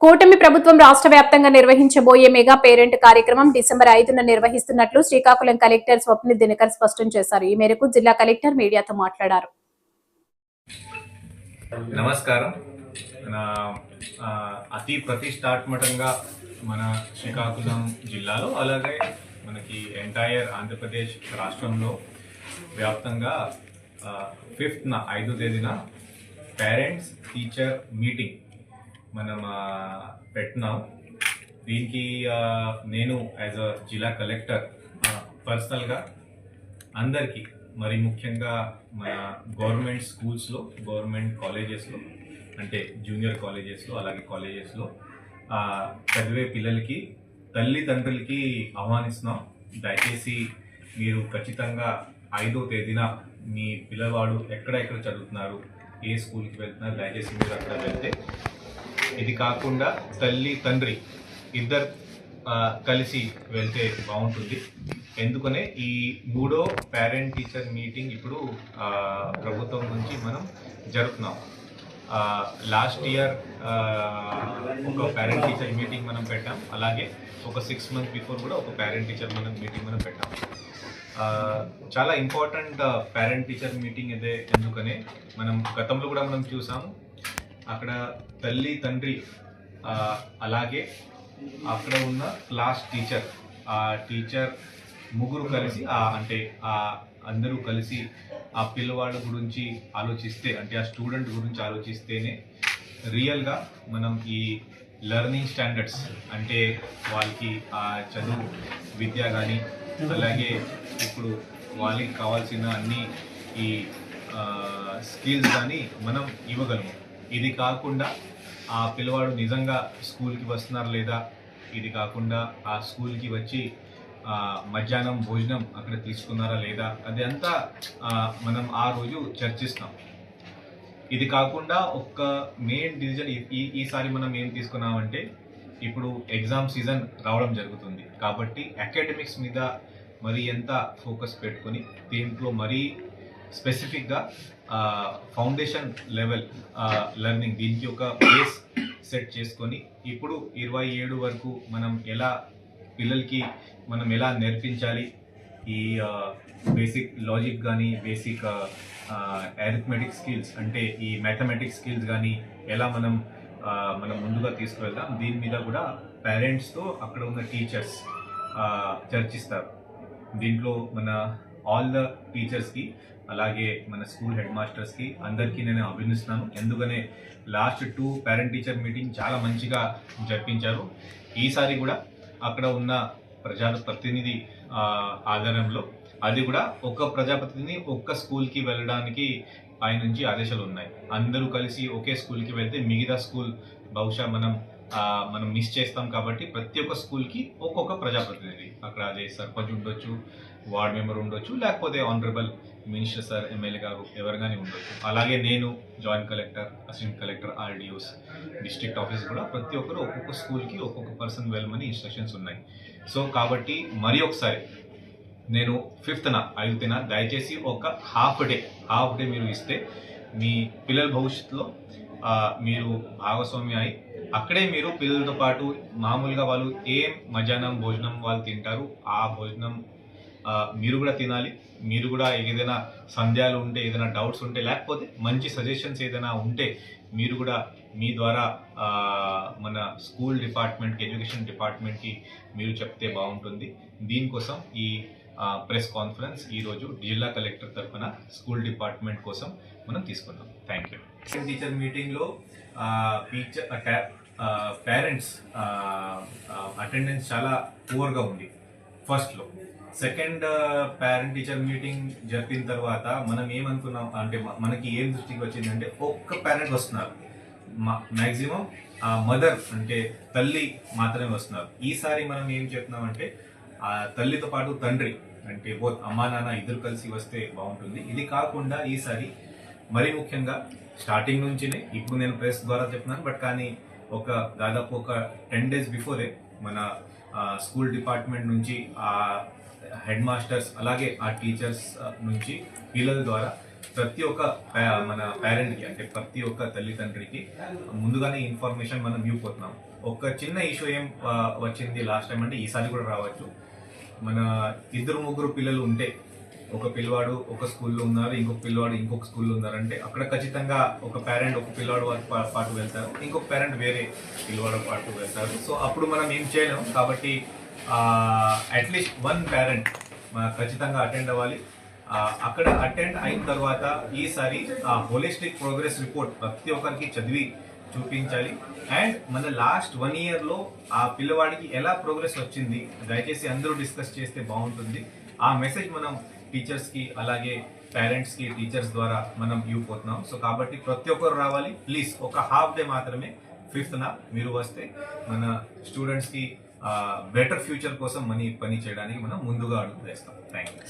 కూటమి ప్రభుత్వం రాష్ట్ర వ్యాప్తంగా నిర్వహించబోయే మెగా పేరెంట్ కార్యక్రమం డిసెంబర్ ఐదున నిర్వహిస్తున్నట్లు శ్రీకాకుళం కలెక్టర్ స్వప్ని దినకర్ స్పష్టం చేశారు. ఈ మేరకు జిల్లా కలెక్టర్ మీడియాతో మాట్లాడారు. నమస్కారం. అతి ప్రతిష్టాత్మకంగా మన శ్రీకాకుళం జిల్లాలో అలాగే మనకి ఎంటైర్ ఆంధ్రప్రదేశ్ రాష్ట్రంలో వ్యాప్తంగా ఫిఫ్త్న ఐదో తేదీన పేరెంట్స్ టీచర్ మీటింగ్ మనం పెట్టినాం. దీనికి నేను యాజ్ అ జిల్లా కలెక్టర్ పర్సనల్గా అందరికీ మరి ముఖ్యంగా మన గవర్నమెంట్ స్కూల్స్లో గవర్నమెంట్ కాలేజెస్లో అంటే జూనియర్ కాలేజెస్లో అలాగే కాలేజెస్లో చదివే పిల్లలకి తల్లిదండ్రులకి ఆహ్వానిస్తున్నాం. దయచేసి మీరు ఖచ్చితంగా ఐదో తేదీన మీ పిల్లవాడు ఎక్కడ ఎక్కడ చదువుతున్నారు ఏ స్కూల్కి వెళ్తున్నారు దయచేసి మీరు అక్కడ వెళ్తే ఇది కాకుండా తల్లి తండ్రి ఇద్దరు కలిసి వెళ్తే బాగుంటుంది. ఎందుకనే ఈ మూడో పేరెంట్ టీచర్ మీటింగ్ ఇప్పుడు ప్రభుత్వం నుంచి మనం జరుపుతున్నాం. లాస్ట్ ఇయర్ ఒక పేరెంట్ టీచర్ మీటింగ్ మనం పెట్టాం. అలాగే ఒక సిక్స్ మంత్ బిఫోర్ కూడా ఒక పేరెంట్ టీచర్ మనం మీటింగ్ మనం పెట్టాం. చాలా ఇంపార్టెంట్ పేరెంట్ టీచర్ మీటింగ్ ఇదే. ఎందుకనే మనం గతంలో కూడా మనం చూసాము అక్కడ తల్లి తండ్రి అలాగే అక్కడ ఉన్న క్లాస్ టీచర్ ఆ టీచర్ ముగ్గురు కలిసి ఆ అంటే ఆ అందరూ కలిసి ఆ పిల్లవాడు గురించి ఆలోచిస్తే అంటే ఆ స్టూడెంట్ గురించి ఆలోచిస్తేనే రియల్గా మనం ఈ లెర్నింగ్ స్టాండర్డ్స్ అంటే వాళ్ళకి ఆ చదువు విద్య కానీ అలాగే ఇప్పుడు వాళ్ళకి కావాల్సిన అన్ని ఈ స్కిల్స్ కానీ మనం ఇవ్వగలము. ఇది కాకుండా ఆ పిల్లవాడు నిజంగా స్కూల్కి వస్తున్నారు లేదా? ఇది కాకుండా ఆ స్కూల్కి వచ్చి మధ్యాహ్నం భోజనం అక్కడ తీసుకున్నారా లేదా? అదంతా మనం ఆ రోజు చర్చిస్తాం. ఇది కాకుండా ఒక్క మెయిన్ డిసిజన్ ఈ ఈసారి మనం ఏం తీసుకున్నామంటే ఇప్పుడు ఎగ్జామ్ సీజన్ రావడం జరుగుతుంది. కాబట్టి అకాడమిక్స్ మీద మరి ఎంత ఫోకస్ పెట్టుకొని దీంట్లో మరీ స్పెసిఫిక్గా ఫౌండేషన్ లెవెల్ లెర్నింగ్ దీనికి ఒక బేస్ సెట్ చేసుకొని ఇప్పుడు ఇరవై ఏడు వరకు మనం ఎలా పిల్లలకి మనం ఎలా నేర్పించాలి? ఈ బేసిక్ లాజిక్ కానీ బేసిక్ అరిథమెటిక్ స్కిల్స్ అంటే ఈ మ్యాథమెటిక్స్ స్కిల్స్ కానీ ఎలా మనం మనం ముందుగా తీసుకువెళ్దాం? దీని మీద కూడా పేరెంట్స్తో అక్కడ ఉన్న టీచర్స్ చర్చిస్తారు. దీంట్లో మన ఆల్ ద టీచర్స్కి అలాగే మన స్కూల్ హెడ్ మాస్టర్స్కి అందరికీ నేను అభినందిస్తున్నాను. ఎందుకనే last two parent teacher meeting చాలా మంచిగా జరిపించారు. ఈసారి కూడా అక్కడ ఉన్న ప్రజా ప్రతినిధి ఆధారంలో అది కూడా ఒక్క ప్రజాప్రతినిధి ఒక్క స్కూల్కి వెళ్ళడానికి పై నుంచి ఆదేశాలు ఉన్నాయి. అందరూ కలిసి ఒకే స్కూల్కి వెళ్తే మిగతా స్కూల్ బహుశా మనం మనం మిస్ చేస్తాం కాబట్టి ప్రతి ఒక్క స్కూల్కి ఒక్కొక్క ప్రజాప్రతినిధి. అక్కడ అదే సర్పంచ్ ఉండొచ్చు వార్డ్ మెంబర్ ఉండొచ్చు లేకపోతే ఆనరబుల్ మినిస్టర్ సార్ ఎమ్మెల్యే గారు ఎవరు కానీ ఉండొచ్చు. అలాగే నేను joint collector assistant collector RDOs district office కూడా ప్రతి ఒక్కరు ఒక్కొక్క స్కూల్కి ఒక్కొక్క పర్సన్ వెళ్ళమని ఇన్స్ట్రక్షన్స్ ఉన్నాయి. సో కాబట్టి మరి ఒకసారి నేను ఫిఫ్త్న ఐదున దయచేసి ఒక హాఫ్ డే హాఫ్ డే మీరు ఇస్తే మీ పిల్లల భవిష్యత్తులో మీరు భాగస్వామి అయి అక్కడే మీరు పిల్లలతో పాటు మామూలుగా వాళ్ళు ఏం మధ్యాహ్నం భోజనం వాళ్ళు తింటారు ఆ భోజనం మీరు కూడా తినాలి. మీరు కూడా ఏదైనా సందేహాలు ఉంటే ఏదైనా డౌట్స్ ఉంటే లేకపోతే మంచి సజెషన్స్ ఏదైనా ఉంటే మీరు కూడా మీ ద్వారా మన స్కూల్ డిపార్ట్మెంట్కి ఎడ్యుకేషన్ డిపార్ట్మెంట్కి మీరు చెప్తే బాగుంటుంది. దీనికోసం ఈ ప్రెస్ కాన్ఫరెన్స్ ఈరోజు జిల్లా కలెక్టర్ తరఫున స్కూల్ డిపార్ట్మెంట్ కోసం మనం తీసుకున్నాం. థ్యాంక్ యూ టీచర్ మీటింగ్లో టీచర్ పేరెంట్స్ అటెండెన్స్ చాలా పూర్గా ఉంది. ఫస్ట్లో సెకండ్ పేరెంట్ టీచర్ మీటింగ్ జరిపిన తర్వాత మనం ఏమనుకున్నాం అంటే మనకి ఏం దృష్టికి వచ్చిందంటే ఒక్క పేరెంట్ వస్తున్నారు. మ్యాక్సిమం మదర్ అంటే తల్లి మాత్రమే వస్తున్నారు. ఈసారి మనం ఏం చెప్తున్నామంటే ఆ తల్లితో పాటు తండ్రి అంటే బోత్ అమ్మా నాన్న ఇద్దరు కలిసి వస్తే బాగుంటుంది. ఇది కాకుండా ఈసారి మరీ ముఖ్యంగా స్టార్టింగ్ నుంచినే ఇప్పుడు నేను ప్రెస్ ద్వారా చెప్తున్నాను బట్ కానీ ఒక దాదాపు ఒక టెన్ డేస్ బిఫోరే మన స్కూల్ డిపార్ట్మెంట్ నుంచి ఆ హెడ్ మాస్టర్స్ అలాగే ఆ టీచర్స్ నుంచి పిల్లల ద్వారా ప్రతి ఒక్క మన పేరెంట్కి అంటే ప్రతి ఒక్క తల్లిదండ్రికి ముందుగానే ఇన్ఫర్మేషన్ మనం ఇవ్వబోతున్నాం. ఒక చిన్న ఇష్యూ ఏం వచ్చింది లాస్ట్ టైం అంటే ఈసారి కూడా రావచ్చు. మన ఇద్దరు ముగ్గురు పిల్లలు ఉంటే ఒక పిల్లవాడు ఒక స్కూల్లో ఉన్నారు ఇంకొక పిల్లవాడు ఇంకొక స్కూల్లో ఉన్నారంటే అక్కడ ఖచ్చితంగా ఒక పేరెంట్ ఒక పిల్లవాడు పాటు వెళ్తారు ఇంకొక పేరెంట్ వేరే పిల్లవాడు పాటు వెళ్తారు. సో అప్పుడు మనం ఏం చేయలేం కాబట్టి అట్లీస్ట్ వన్ పేరెంట్ ఖచ్చితంగా అటెండ్ అవ్వాలి. అక్కడ అటెండ్ అయిన తర్వాత ఈసారి ఆ హోలిస్టిక్ ప్రోగ్రెస్ రిపోర్ట్ ప్రతి ఒక్కరికి చదివి చూపించాలి. అండ్ మన లాస్ట్ వన్ ఇయర్లో ఆ పిల్లవాడికి ఎలా ప్రోగ్రెస్ వచ్చింది దయచేసి అందరూ డిస్కస్ చేస్తే బాగుంటుంది. ఆ మెసేజ్ మనం టీచర్స్కి అలాగే పేరెంట్స్కి టీచర్స్ ద్వారా మనం ఇవ్వబోతున్నాం సో కాబట్టి ప్రతి ఒక్కరు రావాలి. ప్లీజ్ ఒక హాఫ్ డే మాత్రమే ఫిఫ్త్ నా మీరు వస్తే మన స్టూడెంట్స్కి బెటర్ ఫ్యూచర్ కోసం మనీ పని చేయడానికి మనం ముందుగా అడుగు వేస్తాం. Thank you